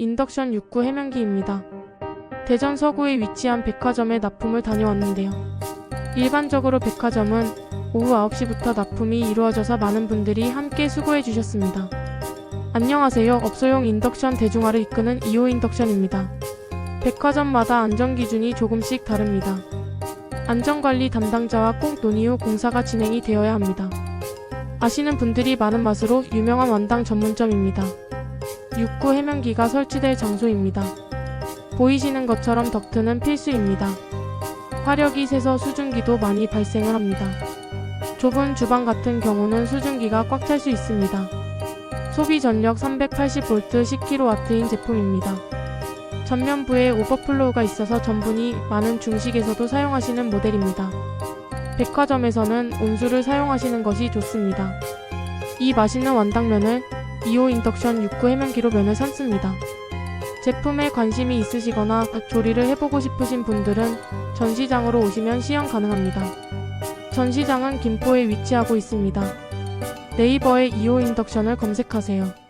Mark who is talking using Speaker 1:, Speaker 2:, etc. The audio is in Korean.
Speaker 1: 인덕션 6구 해면기입니다. 대전 서구에 위치한 백화점에 납품을 다녀왔는데요. 일반적으로 백화점은 오후 9시부터 납품이 이루어져서 많은 분들이 함께 수고해 주셨습니다. 안녕하세요. 업소용 인덕션 대중화를 이끄는 2호 인덕션입니다. 백화점마다 안전 기준이 조금씩 다릅니다. 안전관리 담당자와 꼭 논의 후 공사가 진행이 되어야 합니다. 아시는 분들이 많은 맛으로 유명한 완당 전문점입니다. 6구 해면기가 설치될 장소입니다. 보이시는 것처럼 덕트는 필수입니다. 화력이 세서 수증기도 많이 발생을 합니다. 좁은 주방 같은 경우는 수증기가 꽉 찰 수 있습니다. 소비 전력 380V 10kW인 제품입니다. 전면부에 오버플로우가 있어서 전분이 많은 중식에서도 사용하시는 모델입니다. 백화점에서는 온수를 사용하시는 것이 좋습니다. 이 맛있는 완당면을 2호 인덕션 6구 해면기로 면을 삶습니다. 제품에 관심이 있으시거나 조리를 해보고 싶으신 분들은 전시장으로 오시면 시연 가능합니다. 전시장은 김포에 위치하고 있습니다. 네이버에 2호 인덕션을 검색하세요.